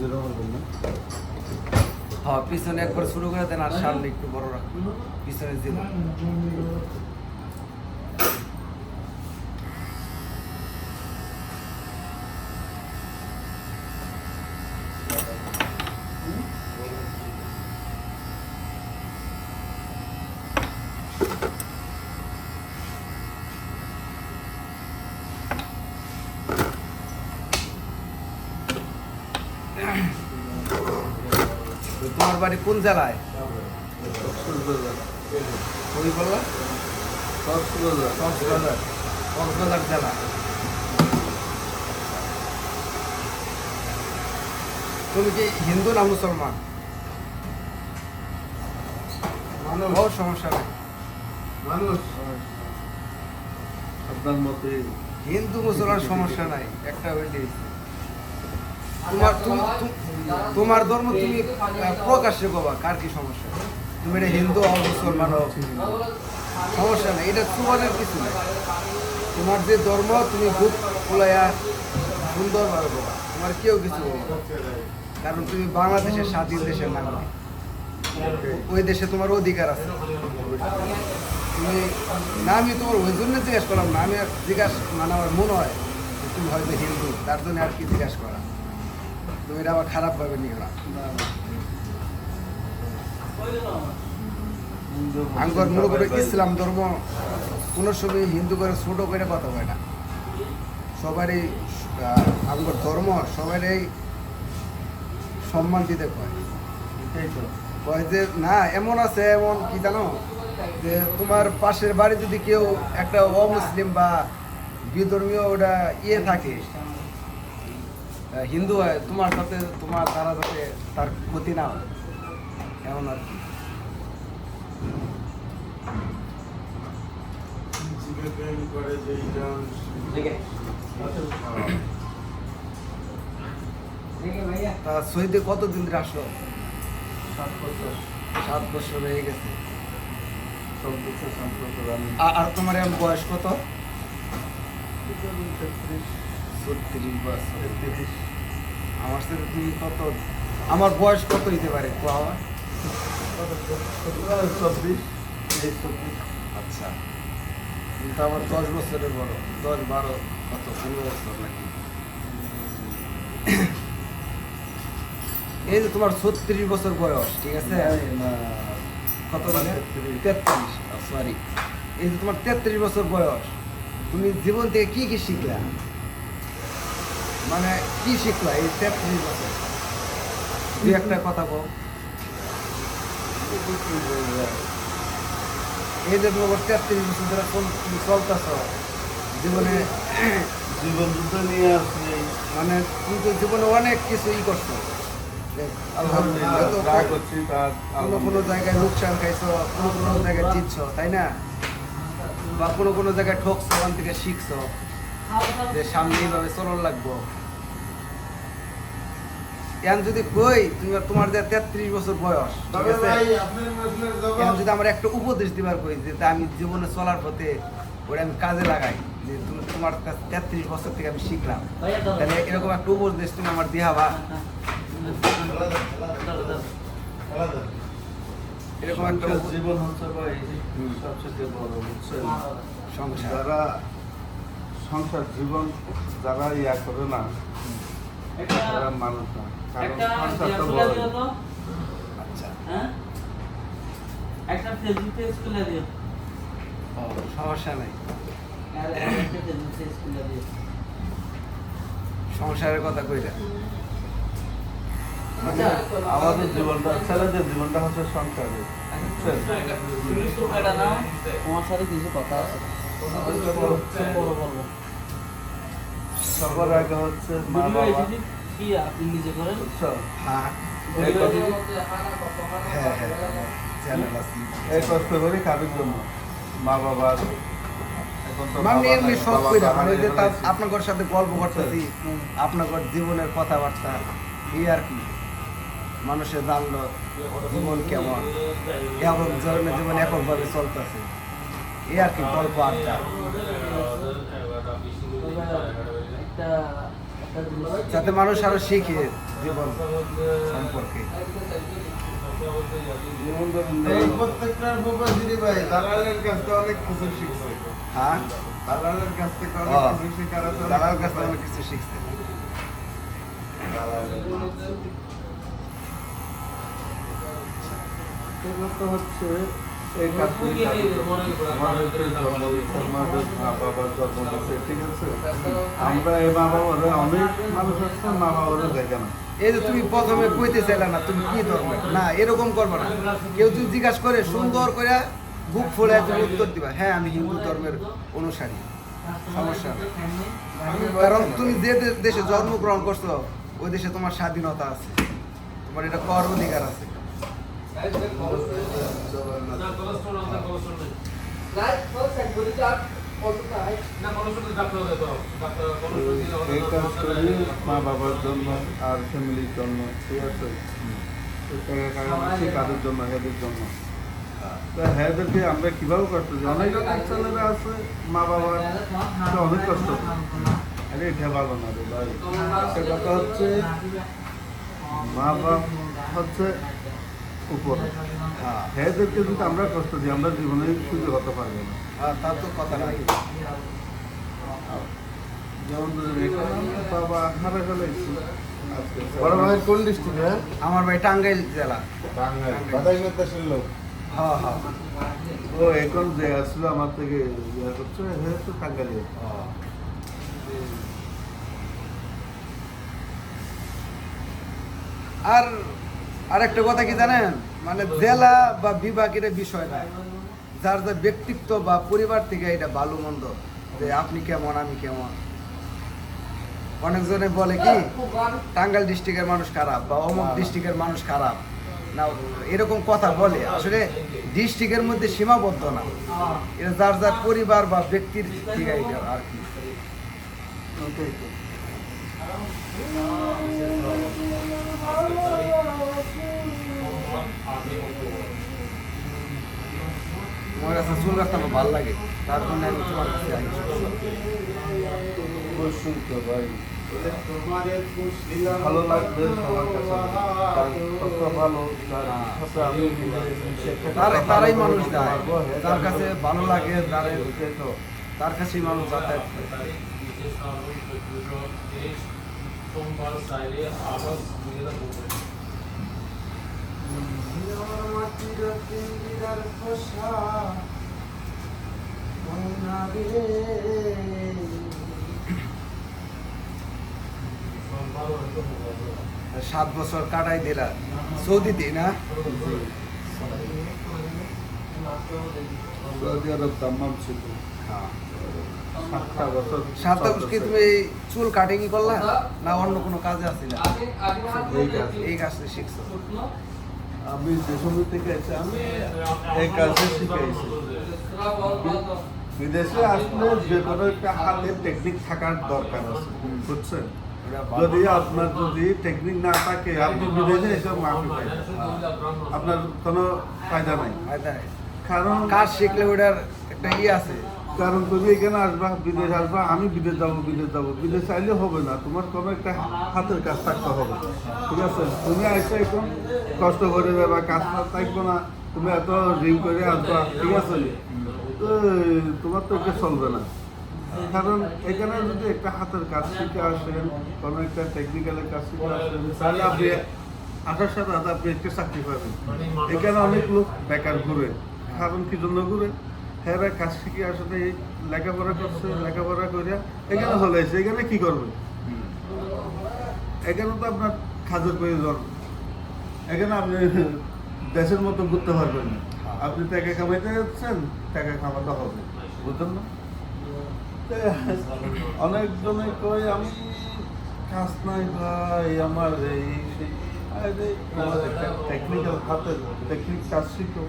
যেটা করবেন না। হ্যাঁ পিছনে একবার শুরু করে দেন আর সামনে একটু বড় রাখুন। পিছনে দিন তোমার বাড়ি কোন জেলায়? কবি বললা? কক্সবাজার। কক্সবাজার জেলা। তুমি কি হিন্দু না মুসলমান? সমস্যা নেই। মানুষ। আপনার মতে হিন্দু মুসলমান সমস্যা নাই। একটা হইলে তোমার তুমি- তুমি- তোমার ধর্ম তুমি প্রকাশ্যে বাবা কার কি সমস্যা? তুমি এটা হিন্দু হও মুসলমান হও সমস্যা নেই, এটা তোমাদের কিছু নেই। তোমার যে ধর্ম, তুমি বুক খোলাইয়া সুন্দরভাবে বাবা তোমার কেউ কিছু বলবে না। কারণ তুমি বাংলাদেশের স্বাধীন দেশের নাগরিক। ওই দেশে তোমার অধিকার আছে। তুমি না আমি তোমার ওই জন্য জিজ্ঞেস করলাম না, আমি জিজ্ঞাসা মানে আমার মনে হয় তুমি হয়তো হিন্দু, তার জন্য আর কি জিজ্ঞাসা করা? এটা আবার খারাপভাবে নিও না আঙ্গর মনে করে ইসলাম ধর্ম? কোনো সময় হিন্দু করে ছোট করে কথা হয় না। সবারই আঙ্গর ধর্ম সবারই সম্মান দিতে কয়। কয় যে না এমন আছে এমন কি জানো? যে তোমার পাশের বাড়ি যদি কেউ একটা অমুসলিম বা বিধর্মীয় ওটা ইয়ে থাকে হিন্দু হয় তোমার সাথে তোমার তারা যাতে তার ক্ষতি না হয়। এমন আর কি? তা শহীদে কতদিন ধরে আসলো? সাত বছর। সাত বছর হয়ে গেছে। আর তোমার এখন বয়স কত? তেত্রিশ ছত্রিশ বছর। আমার সাথে তুমি কত আমার বয়স কত হইতে পারে? আমার চব্বিশ চব্বিশ। আচ্ছা। কিন্তু আমার দশ বছরের বড়। দশ বারো কত? পনেরো বছর নাকি? এই যে তোমার ছত্রিশ বছর বয়স ঠিক আছে? কত মানে তেত্রিশ। তেত্রিশ। সরি এই যে তোমার তেত্রিশ বছর বয়স তুমি জীবন থেকে কি কি শিখলা? মানে কি শিখলা? এই তেত্রিশ বছর দুই একটা কথা বল এই যে তোমার তেত্রিশ বছর ধরে কোন- চলতেছ জীবনে জীবন যুদ্ধ নিয়ে মানে তুমি তো জীবনে অনেক কিছু ই করছ। কোনো কোনো জায়গায় লোকসান খাইছো কোনো কোনো জায়গায় জিতছো তাই না? বা কোনো কোনো জায়গায় ঠকছো ওখান থেকে শিখছো। যে সামনে এইভাবে চলন লাগবো। এখন যদি কই তুমি তোমার যে তেত্রিশ বছর বয়স ঠিক আছে? এখন যদি আমরা একটা উপদেশ দিবার কই যে আমি জীবনে চলার পথে ওটা আমি কাজে লাগাই যে তুমি তোমার তেত্রিশ বছর থেকে আমি শিখলাম। তাহলে এরকম একটা উপদেশ তুমি আমার দিহাবা এরকম একটা জীবন হচ্ছে ভাই সবচেয়ে বড় সংসার। সংসার জীবন যারা ইয়া করে না তারা মানুষ না। কারণ সংসার তো বড় আচ্ছা। হ্যাঁ? একটা ফেসবুক পেজ খুলে দিও। সমস্যা নাই। আর একটা ফেসবুক পেজ খুলে দিও। সংসারের কথা কইরা। আচ্ছা। আমাদের জীবনটা ছেলেদের জীবনটা হচ্ছে সংসারে বুঝছেন? তুমি টোকাটা নাও। তোমার সাথে কিছু কথা আছে। সবার আগে হচ্ছে মা বাবা। কি আপনি নিজে করেন? হ্যাঁ এই হ্যাঁ হ্যাঁ চ্যানেল আছে। এই কষ্ট করি কাদের জন্য। মা বাবার মানে এমনি শখ বাবা মানে যে তার আপনার সাথে গল্প করতেছি আপনার জীবনের কথাবার্তা এই আর কি। মানুষের জানলো জীবন কেমন? এমন ধরনের জীবন এককভাবে চলতেছে। এই আর কি গল্প আড্ডা। যাতে মানুষ আরও শিখে জীবন সম্পর্কে। প্রত্যেকটার দিদি ভাই দালালের কাছ থেকে অনেক কিছু শিখছে। হ্যাঁ? দালালের কাছ থেকে হ্যাঁ। অনেক কিছু শেখার আছে দালাল কাছ থেকে অনেক কিছু শিখছে। সেটা হচ্ছে এই যে তুমি প্রথমে কইতে না, তুমি কি ধর্মের না, এরকম না। কেউ যদি জিজ্ঞাসা করে, সুন্দর করে বুক ফুলে তুমি উত্তর দিবা। হ্যাঁ আমি হিন্দু ধর্মের অনুসারী। সমস্যা কারণ তুমি যে দেশে জন্মগ্রহণ করছ, ওই দেশে তোমার স্বাধীনতা আছে। তোমার এটা কর অধিকার আছে। মা বাবার জন্য আর ফ্যামিলির জন্য ঠিক আছে কাদের জন্য হেদের জন্য তা হেদেরকে আমরা কীভাবে কষ্ট দিই অনেক ছেলেরা আছে মা বাবার অনেক কষ্ট। আরে এটা ভালো না রে ভাই কথা হচ্ছে মা বাবা হচ্ছে উপরে। হ্যাঁ। যদি আমরা কষ্ট দিই আমরা জীবনে সুযোগ হতে পারব না। হ্যাঁ, তার তো কথা নাই। যেমন ধরুন এখানে আমার বাবা হারা ফেলাইছি বড় ভাইয়ের কোন ডিস্ট্রিক্ট হ্যাঁ? আমার ভাই টাঙ্গাইল জেলা। বাদাই দেশের লোক। হ্যাঁ হ্যাঁ। ও এখন যে আসলে আমার থেকে ইয়ে করছে হ্যাঁ তো টাঙ্গালি আর আরেকটা কথা কি জানেন? মানে জেলা বা বিভাগ এটা বিষয় না। যার যার ব্যক্তিত্ব বা পরিবার থেকে এটা ভালো মন্দ, যে আপনি কেমন, আমি কেমন। অনেকজনে বলে কি টাঙ্গাল ডিস্ট্রিক্টের মানুষ খারাপ বা অমুক ডিস্ট্রিক্টের মানুষ খারাপ। না, এরকম কথা বলে। আসলে ডিস্ট্রিক্টের মধ্যে সীমাবদ্ধ না। এটা যার যার পরিবার বা ব্যক্তির থেকে এটা আর কি। ওটাই তো। আমার কাছে চুল রাখতে আমার ভালো লাগে তার জন্য আমি তোমার কাছে আই অবশ্যই তো ভাই ভালো লাগবে সবার কাছে ভালো তারাই মানুষ যায় হ্যাঁ, তার কাছে ভালো লাগে তার ওটাই তো। তার কাছেই মানুষ যাতায়াত করে। সোমবার সাইডে সাত বছর কাটাই দিলা সৌদিতে না? সৌদি আরব। দাম্মাম ছিল। সাতটা বছর কি তুমি এই চুল কাটিং করলা? না অন্য কোনো কাজে আসছিলা এই কাজ। এই কাজটা শিখছো। আমি যে সময় থেকে এসে আমি এই কাজে শিখাইছি। বিদেশে আসলে যে কোনো একটা হাতে টেকনিক থাকার দরকার আছে। বুঝছেন? যদি আপনার যদি টেকনিক না থাকে আপনি বিদেশে এসে মাফি পাইবেন। আপনার কোনো ফায়দা নাই। কারণ কাজ শিখলে ওটার একটা ইয়ে আছে। কারণ তুমি এখানে আসবা, বিদেশ আসবা, আমি বিদেশ যাব বিদেশ যাব। বিদেশ চাইলে হবে না, তোমার কোনো একটা হাতের কাজ থাকতে হবে। ঠিক আছে? তুমি আসছো এখন, কষ্ট করে যাবা, কাজ থাকব না, তুমি এত রিং করে আসবা, ঠিক আছে? তো, তোমার তো এটা চলবে না। কারণ এখানে যদি একটা হাতের কাজ শিখে আসেন, কোনো একটা টেকনিক্যালের কাজ শিখে আসেন, তাহলে আপনি আসার সাথে আপনি একটা চাকরি পাবেন। এখানে অনেক লোক বেকার ঘুরে। কারণ কি জন্য ঘুরে? হ্যাঁ কাজ শিখে আসলে লেখাপড়া করছে, লেখাপড়া করে এখানে চলে এসে এখানে কি করবে? এখানে তো আপনার খাজের প্রয়োজন। এখানে আপনি দেশের মতো ঘুরতে পারবেন না। আপনি টাকা কামাইতে যাচ্ছেন, টাকা কামাতে হবে। বুঝলেন না? অনেকজনে কয়, আমি কাজ নাই ভাই, আমার এই টেকনিক্যাল হাতের টেকনিক কাজ শিখো।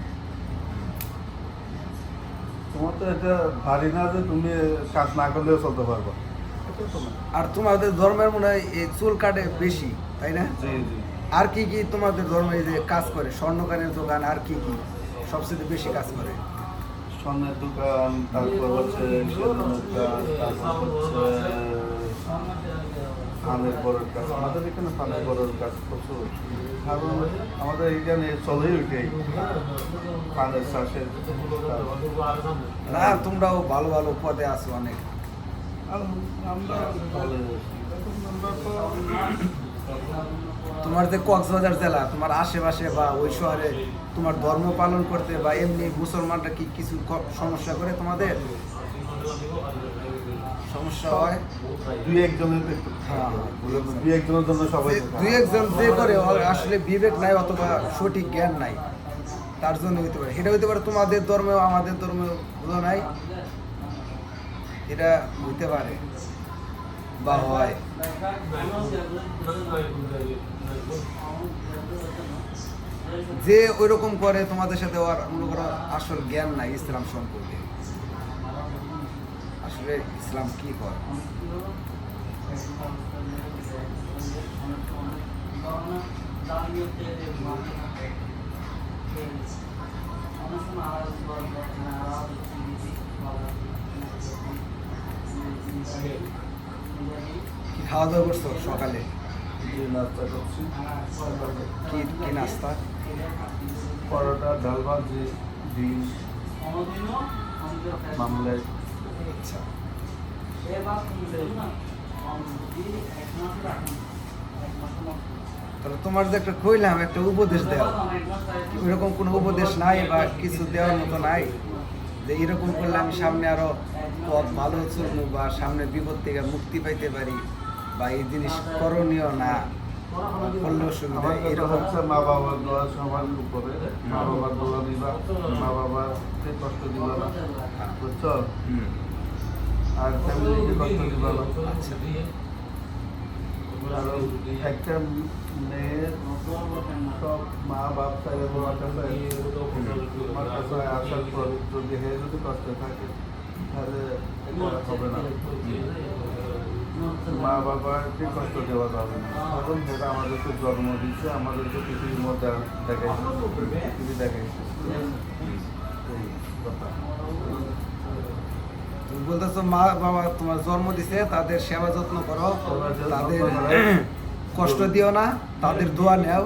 তোমার তো এটা ভারী না যে তুমি কাজ না করলেও চলতে পারব। আর তোমাদের ধর্মের মনে হয় এই চুল কাটে বেশি তাই না? জি জি। আর কি কি তোমাদের ধর্মে যে কাজ করে? স্বর্ণকারের দোকান আর কি কি সবচেয়ে বেশি কাজ করে? স্বর্ণের দোকান তারপর হচ্ছে সেলুনের দোকান তারপর হচ্ছে ফানের বড়ের কাজ। আমাদের এখানে ফানের বড়ের কাজ প্রচুর। কারণ আমাদের এখানে চলেই ওইটাই। ফানের চাষের। না তোমরাও ভালো ভালো পদে আছো অনেক। আমরা তোমার যে কক্সবাজার জেলা তোমার আশেপাশে বা ওই শহরে তোমার ধর্ম পালন করতে বা এমনি মুসলমানরা কি কিছু সমস্যা করে তোমাদের? সমস্যা হয়। দুই একজনের হ্যাঁ। দুই একজনের জন্য সবাই যে দুই একজন যে করে আসলে বিবেক নাই অথবা সঠিক জ্ঞান নাই। তার জন্য হইতে পারে। এটা হইতে পারে তোমাদের ধর্মেও আমাদের ধর্মেও বুঝো নাই। এটা হইতে পারে বা হয়। যে ওইরকম করে তোমাদের সাথে ওর মনে করো আসল জ্ঞান নাই ইসলাম সম্পর্কে। আসলে ইসলাম কি করে কি খাওয়া দাওয়া করছ সকালে? কি কি নাস্তা? পরোটা ডাল ভাজি ডিম মামলেট। আচ্ছা। তাহলে তোমার যে একটা কইলাম একটা উপদেশ দেওয়া। ওইরকম কোনো উপদেশ নাই বা কিছু দেওয়ার মতো নাই। যে এরকম করলে আমি সামনে আরও পথ ভালো চলবো বা সামনে বিপদ থেকে মুক্তি পাইতে পারি বা এই জিনিস করণীয় না করলে অসুবিধা আমার এরকম হচ্ছে মা বাবার দোয়া সবার উপরে। মা বাবার দোয়া দিবা মা বাবাকে কষ্ট দিবা না বুঝছ? হুম, আর ফ্যামিলিকে কষ্ট দিবা আচ্ছা। কারণ একটা মেয়ের সব মা বাপ কাছে তোমার কাছে আসার পর যদি হে যদি কষ্টে থাকে তাহলে এটা হবে না। মা বাবাকে কষ্ট দেওয়া যাবে না। কারণ সেটা আমাদেরকে জন্ম দিচ্ছে আমাদেরকে পৃথিবীর মধ্যে দেখাইছে পৃথিবী দেখাইছে। কথা। বলতেছো মা বাবা তোমার জন্ম দিছে তাদের সেবা যত্ন করো তাদের কষ্ট দিও না তাদের দোয়া নেও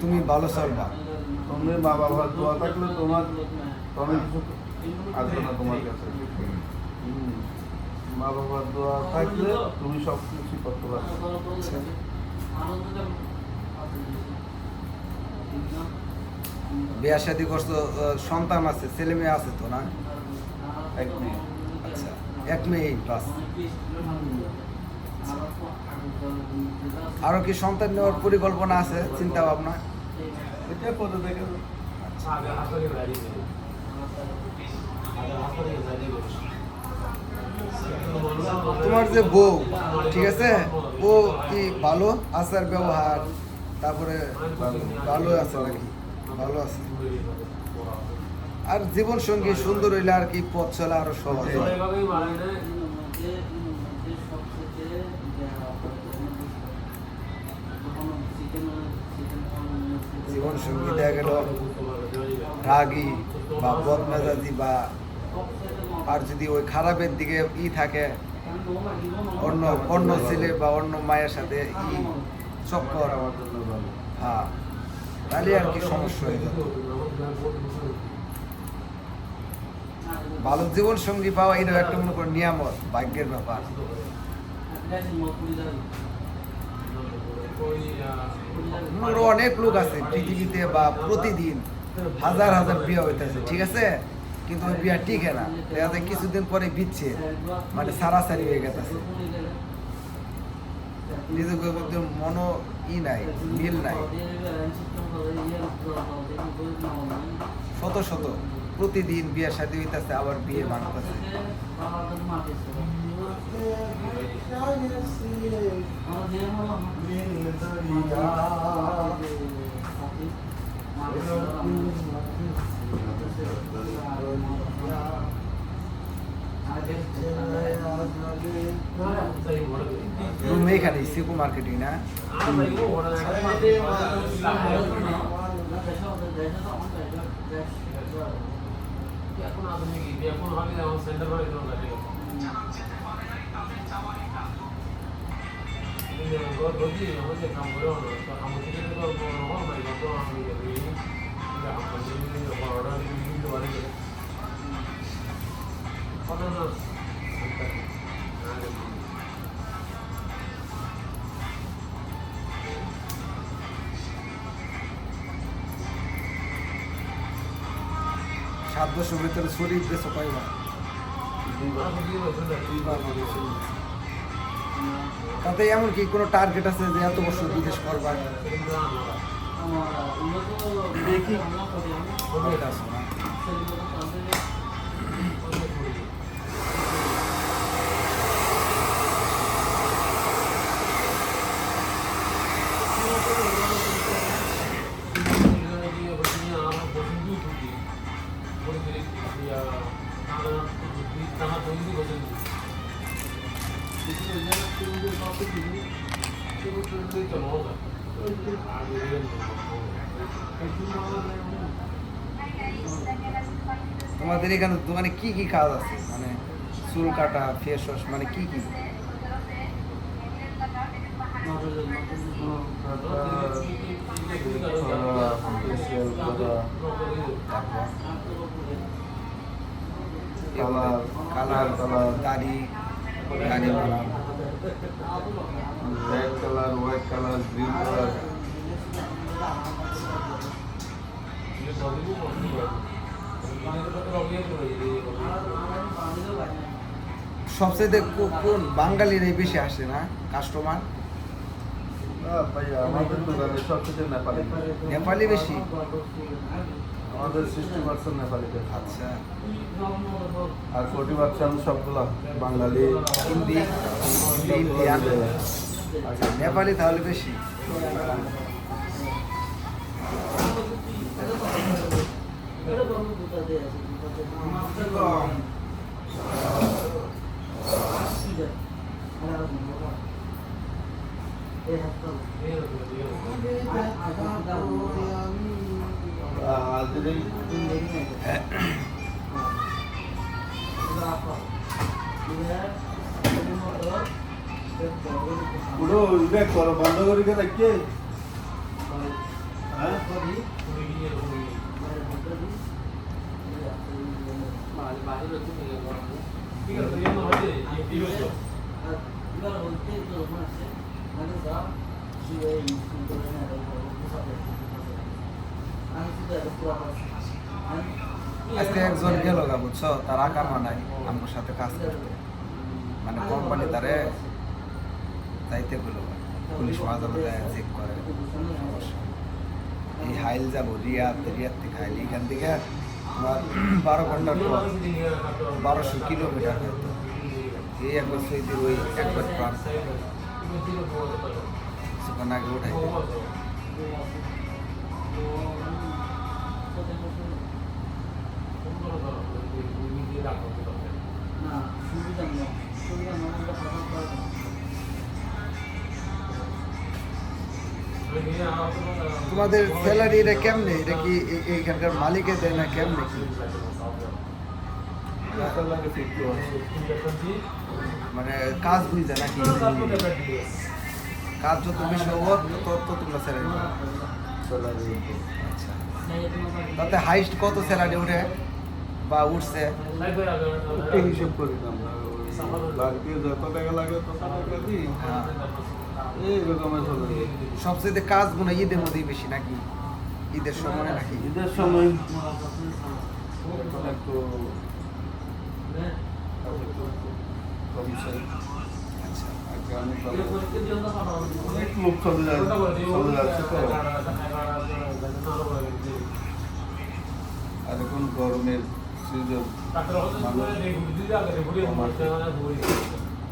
তুমি ভালো চলবা। তুমি মা বাবার দোয়া থাকলে তোমার অনেক কিছু আসবে না তোমার কাছে। মা বাবার দোয়া থাকলে তুমি সব কিছু করতে পারবে বিয়া শাদি করছ সন্তান আছে ছেলে মেয়ে আছে তো না? এক মেয়ে। আচ্ছা এক মেয়ে বাস। আরও কি সন্তান নেওয়ার পরিকল্পনা আছে চিন্তা ভাবনা এটা দেখে তোমার যে বউ ঠিক আছে? ও কি ভালো আচার ব্যবহার তারপরে ভালো আছে নাকি? ভালো আছে। আর জীবন সঙ্গী সুন্দর হইলে আর কি পথ চলা আরও সহজ হয়। জীবন সঙ্গী দেখা গেল রাগী বা বদমেজাজি বা আর যদি ওই খারাপের দিকে ই থাকে অন্য অন্য ছেলে বা অন্য মায়ের সাথে ই চক্কর হ্যাঁ তাহলে আর কি সমস্যা হয়ে যাবে। ভালো জীবন সঙ্গী পাওয়া এটা একটা মনে করো নিয়ামত, ভাগ্যের ব্যাপার। অনেক লোক আছে পৃথিবীতে বা প্রতিদিন হাজার হাজার বিয়ে হইতেছে, ঠিক আছে? কিন্তু ওই বিয়া টিকে না। দেখা যায় কিছুদিন পরে বিচ্ছে মানে সারাসারি হয়ে গেছে নিজেদের মধ্যে মনো ই নাই, মিল নাই। শত শত। প্রতিদিন বিয়ে শাদী হইতেছে আবার বিয়ে ভাঙতেছে রুম এখানে সিকু মার্কেটিং না? এখন আধুনিক এখন হবে যেমন সেন্টার বাড়ি যদি আমাদের কাম করে আমাদের থেকে তো নরমাল মানে তো আমি এই আমাদের বড়রা দিতে পারে কথা না সাত বছর ভিতরে শরীর দেশে পাইবা তাতে এমন কি কোনো টার্গেট আছে যে এত বছর বিদেশ করবার? দেখি। তোমাদের এখানে দোকানে কি কি কাজ আছে? মানে চুল কাটা ফেস ওয়াশ মানে কি কি? কালার কালার দাড়ি দাড়ি red colour white colour green colour সবচেয়ে কোন বাঙালির বেশি আসে না কাস্টমার আমাদের দোকানে সবচেয়ে নেপালি নেপালি বেশি? আমাদের পার্সেন্ট নেপালি আচ্ছা। আর ফোর্টি পার্সেন্ট সবগুলা বাঙালি হিন্দি আচ্ছা নেপালি তাহলে বেশি ইয়ে করো বন্ধ করে কে রাখছে হ্যাঁ ঠিক আছে এই হচ্ছে এই হচ্ছে আজকে একজন গেল গা, বুঝছ? তার আকার মানায় আমার সাথে কাজ করতে। মানে কোম্পানি তারে যাইতে গেল পুলিশ মাঝে চেক করে এই হাইল যাব, রিয়াদ রিয়াদ থেকে হাইল। এখান থেকে বারো ঘণ্টার পর বারোশো কিলোমিটার এই একবার সৈদির ওই একবার প্রাণ। সেখানে আগে উঠাই না সুবিধা সুবিধা না তোমাদের স্যালারি এটা কেমনে? এটা কি এইখানকার মালিকে দেয় না কেমনে? কি মানে কাজ বুঝে নাকি? কাজ যত বেশি হব তত তোমরা স্যালারি স্যালারি আচ্ছা। তাতে হাইস্ট কত স্যালারি উঠে বা উঠছে হিসেব করি আমরা হ্যাঁ। সবচেয়ে কাজ মনে ঈদের মধ্যেই বেশি নাকি? ঈদের সময় নাকি? ঈদের সময় আচ্ছা। তো। আর এখন গরমের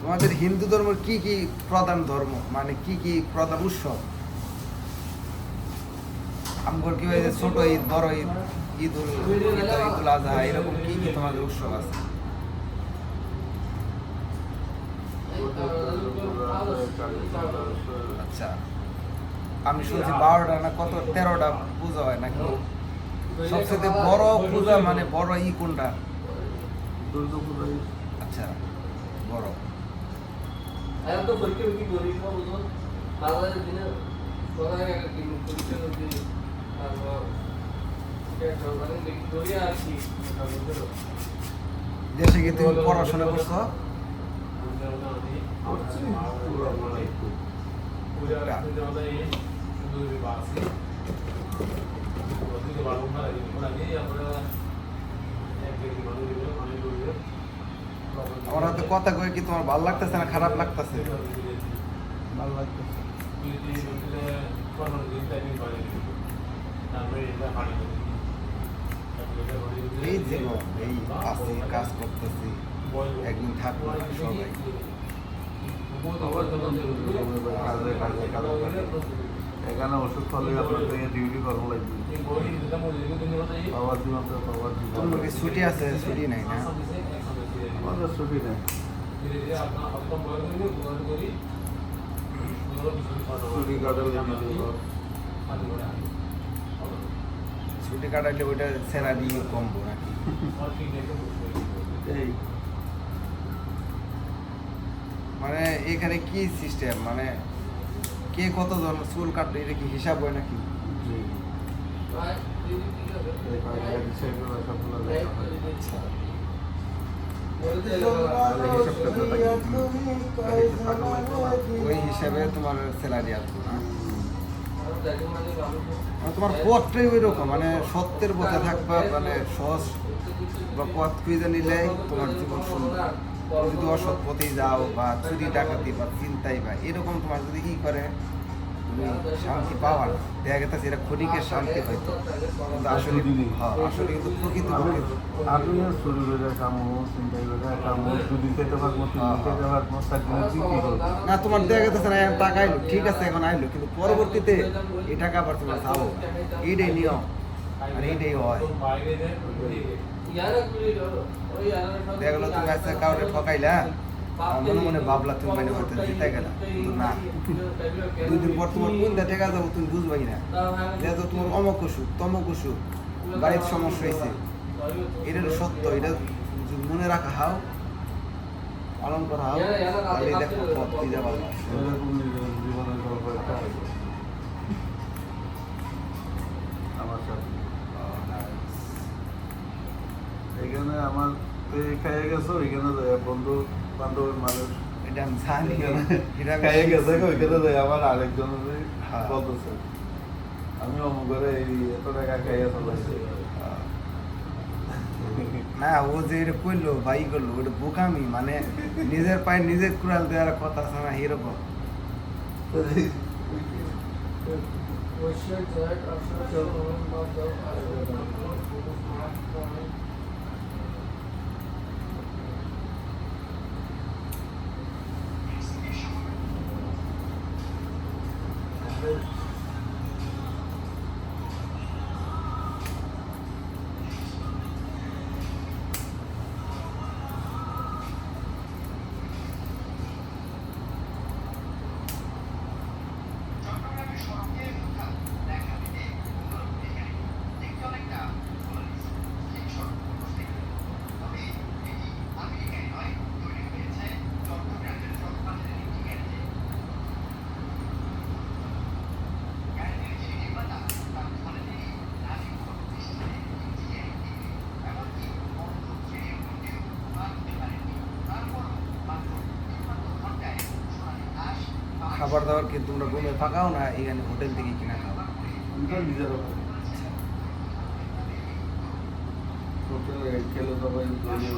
তোমাদের হিন্দু ধর্মের কি কি প্রধান ধর্ম? মানে কি কি প্রধান উৎসব? কি হয় যে ছোট ঈদ, বড় ঈদ ঈদ উল আজহা এরকম কি কি তোমাদের উৎসব আছে? আচ্ছা আমি শুনছি বারোটা না কত, তেরোটা পূজা হয় নাকি? সবচেয়ে বড় পূজা মানে বড় ই কোনটা? আচ্ছা বড়। মানে দেশে গিয়ে তুমি পড়াশোনা করছ? আমার হাতে কথা কয়ে কি তোমার ভালো লাগতেছে না খারাপ লাগতেছে? ভালো লাগতেছে। এই জীবন এই আছি কাজ করতেছি। একদিন থাকব সবাই। কাজে কাজে এখানে ওষুধ খালে আপনাকে ডিউটি করা লাগবে। বাবার জীবন ছুটি আছে ছুটি নাই না? আমাদের ছুটি নেই। ছুটি কাটালে ছুটি কাটাইলে ওইটা স্যালারি কমবো নাকি? এই। মানে এখানে কি সিস্টেম মানে কে কতজন চুল কাটবে এটা কি হিসাব হয় নাকি? হয়। ওই হিসাবে তোমার স্যালারি আসবে না। মানে তোমার পথটাই ওই রকম মানে সত্যের পথে থাকবা মানে সহজ বা পথ খুঁজে নিলে তোমার জীবন সুন্দর। যদি অসৎ পথেই যাও বা চুরি ডাকাতি বা চিন্তাই বা এরকম তোমার যদি কি করে তুমি শান্তি পাওয়া না। দেখা গেছে এটা ক্ষণিকের শান্তি হয়তো কিন্তু আসলে হ্যাঁ, আসলে কিন্তু প্রকৃত আমি শুরু করে কামো চিন্তাই করে কামো দুদিন খেতে পারব তিন খেতে পারব চার না তোমার দেখা গেছে না এখন টাকা আইলো ঠিক আছে এখন আইলো কিন্তু পরবর্তীতে এই টাকা আবার তোমার চাবো এইটাই নিয়ম আর এইটাই হয়। দেখা গেলো তুমি আজকে কাউরে ঠকাইলা? মনে মনে ভাবলা তুমি মানে হয়তো জিতে গেলা। না। দুই দিন পর তোমার কোনটা টাকা যাব তুমি বুঝবাই না। যেহেতু তোমার অমক অসুখ তমক অসুখ বাড়ির সমস্যা হয়েছে এটা সত্য, এটা মনে রাখা হাও, পালন করা হাও, তাহলে দেখো পথ খুঁজে পাবো আমার খাইয়ে গেছো এখানে যায় বন্ধু বান্ধবের মানুষ। এটা আমি জানি। খাইয়ে গেছে ওইখানে যায় আমার আরেকজন হ্যাঁ। বলতেছে। আমি অমুক করে এই এত টাকা খাইয়ে চলাইছি না ও যে এটা করল ভাই করল ওটা বোকামি মানে নিজের পায়ে নিজের কুড়াল দেওয়ার কথা আছে না এরকম খাবার দাবার কিন্তু তোমরা রুমে পাকাও না, এখানে হোটেল থেকে কিনা খাও। নিজের ব্যাপার। হোটেলে খেলে সবাই মনে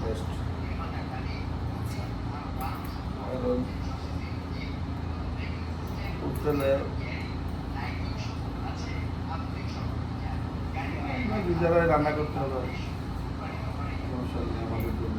বেস্ট রান্না করতে হবে সমস্যা নেই আমাদের জন্য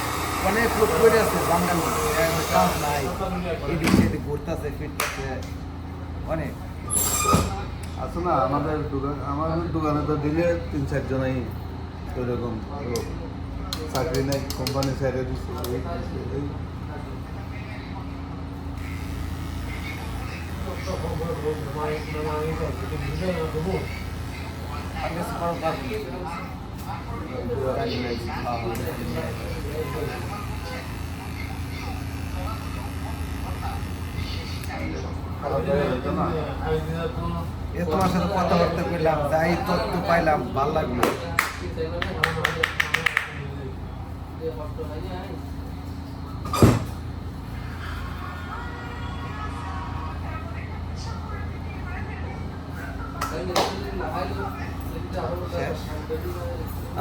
অনেক লোক করে আছে মধ্যে কাজ নাই। এদিক সেদিক ঘুরতেছে ফিরতেছে। অনেক আছে না আমাদের দোকান আমাদের দোকানে তো দিলে তিন চারজনই লোক। চাকরি নেই কোম্পানি ছেড়ে দিচ্ছে এই এ তোমার সাথে কথাবার্তা করলাম তথ্য পাইলাম ভালো লাগল।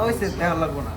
ওইসে দেখা লাগবো না।